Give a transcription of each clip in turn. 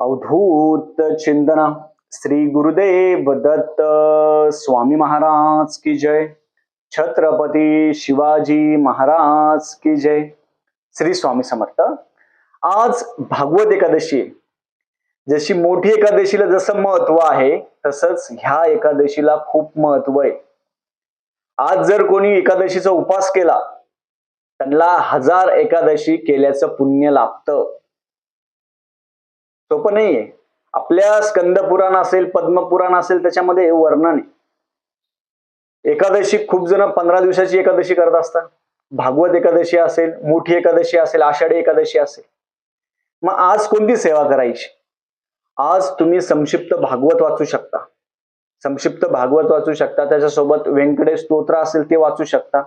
अवधूत चिंतना। श्री गुरुदेव दत्त स्वामी महाराज की जय। छत्रपती शिवाजी महाराज की जय। श्री स्वामी समर्थ। आज भागवत एकादशी आहे. जशी मोठी एकादशीला जसं महत्त्व आहे तसंच ह्या एकादशीला खूप महत्त्व आहे. आज जर कोणी एकादशीचा उपास केला त्यांना हजार एकादशी केल्याचं पुण्य लाभतं. सोपं नाहीये. आपल्या स्कंद पुराण असेल पद्मपुराण असेल त्याच्यामध्ये हे वर्णन आहे. एकादशी खूप जण पंधरा दिवसाची एकादशी करत असतात. भागवत एकादशी असेल मोठी एकादशी असेल आषाढी एकादशी असेल. मग आज कोणती सेवा करायची? आज तुम्ही संक्षिप्त भागवत वाचू शकता. संक्षिप्त भागवत वाचू शकता. त्याच्यासोबत व्यंकटेश स्तोत्र असेल ते वाचू शकता.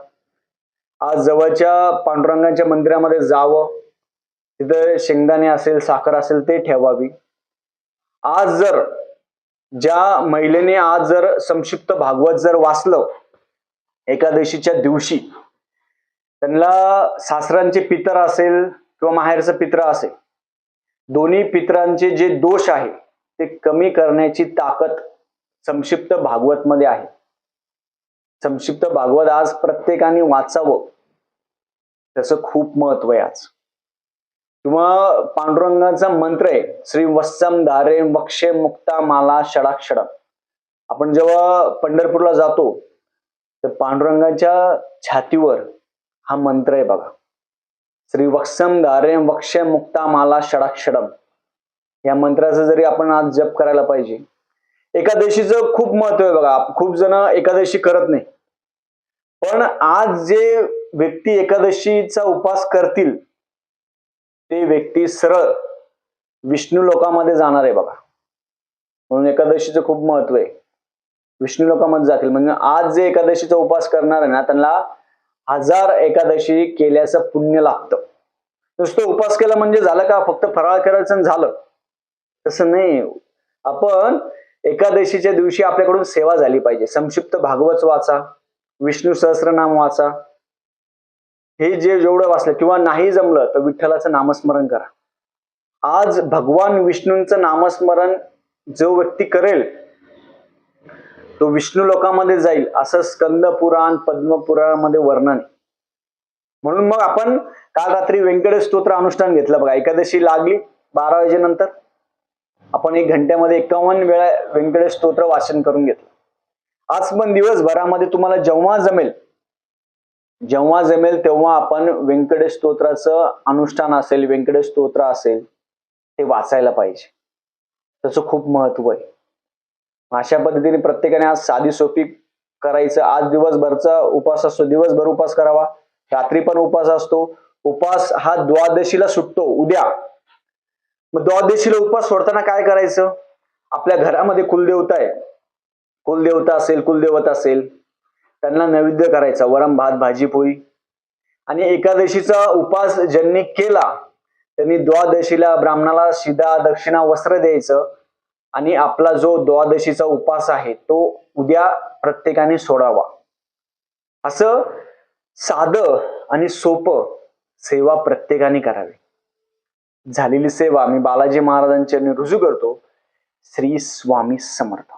आज जवळच्या पांडुरंगाच्या मंदिरामध्ये जावं. तिथं शेंगदाणे असेल साखर असेल ते ठेवावी. आज जर ज्या महिलेने आज जर संक्षिप्त भागवत जर वाचलं एकादशीच्या दिवशी त्यांना सासरांचे पितर असेल किंवा माहेरचं पित्र असेल दोन्ही पित्रांचे जे दोष आहे ते कमी करण्याची ताकद संक्षिप्त भागवत मध्ये आहे. संक्षिप्त भागवत आज प्रत्येकाने वाचावं. त्याचं खूप महत्त्व आहे आज. किंवा पांडुरंगाचा मंत्र आहे श्री वत्सम धारे वक्षे मुक्ता माला षडाक्षडम आपण जेव्हा पंढरपूरला जातो तर पांडुरंगाच्या छातीवर हा मंत्र आहे बघा. श्री वत्सम धारे वक्षे मुक्ता माला षडाक्षडम या मंत्राचं जरी आपण आज जप करायला पाहिजे एकादशीचं खूप महत्त्व आहे बघा. खूप जण एकादशी करत नाही. पण आज जे व्यक्ती एकादशीचा उपास करतील ते व्यक्ती सरळ विष्णू लोकामध्ये जाणार आहे बघा. म्हणून एकादशीचं खूप महत्त्व आहे. विष्णू लोकामध्ये जातील. म्हणजे आज जे एकादशीचा उपास करणार आहे ना त्यांना हजार एकादशी केल्याचं पुण्य लागतं. नुसतं उपास केला म्हणजे झालं का? फक्त फराळ करायचं झालं. तसं नाही. आपण एकादशीच्या दिवशी आपल्याकडून सेवा झाली पाहिजे. संक्षिप्त भागवत वाचा. विष्णू सहस्रनाम वाचा. हे जे जेवढं वाचलं किंवा नाही जमलं तर विठ्ठलाचं नामस्मरण करा. आज भगवान विष्णूंचं नामस्मरण जो व्यक्ती करेल तो विष्णू लोकांमध्ये जाईल असं स्कंद पुराण पद्मपुराणामध्ये वर्णन. म्हणून मग आपण काल रात्री व्यंकटेश स्तोत्र अनुष्ठान घेतलं बघा. एकादशी लागली बारा वाजेनंतर. आपण एक घंट्यामध्ये एकावन्न वेळा व्यंकटेश स्तोत्र वाचन करून घेतलं. आज पण दिवसभरामध्ये तुम्हाला जेव्हा जमेल जेव्हा जमेल तेव्हा आपण व्यंकटेश स्तोत्राचं अनुष्ठान असेल व्यंकटेश स्तोत्र असेल ते वाचायला पाहिजे. त्याचं खूप महत्त्व आहे. अशा पद्धतीने प्रत्येकाने आज साधी सोपी करायचं. आज दिवसभरचा उपास असतो. दिवसभर उपास करावा. रात्री पण उपास असतो. उपास हा द्वादशीला सुटतो. उद्या. मग द्वादशीला उपास सोडताना काय करायचं? आपल्या घरामध्ये कुलदेवता आहे. कुलदेवता असेल कुलदेवता असेल त्यांना नैवेद्य करायचा. वरम भात भाजी पोळी. आणि एकादशीचा उपास ज्यांनी केला त्यांनी द्वादशीला ब्राह्मणाला शिदा दक्षिणा वस्त्र द्यायचं. आणि आपला जो द्वादशीचा उपास आहे तो उद्या प्रत्येकाने सोडावा. असं साधं आणि सोपं सेवा प्रत्येकाने करावी. झालेली सेवा मी बालाजी महाराजांच्या रुजू करतो. श्री स्वामी समर्थ.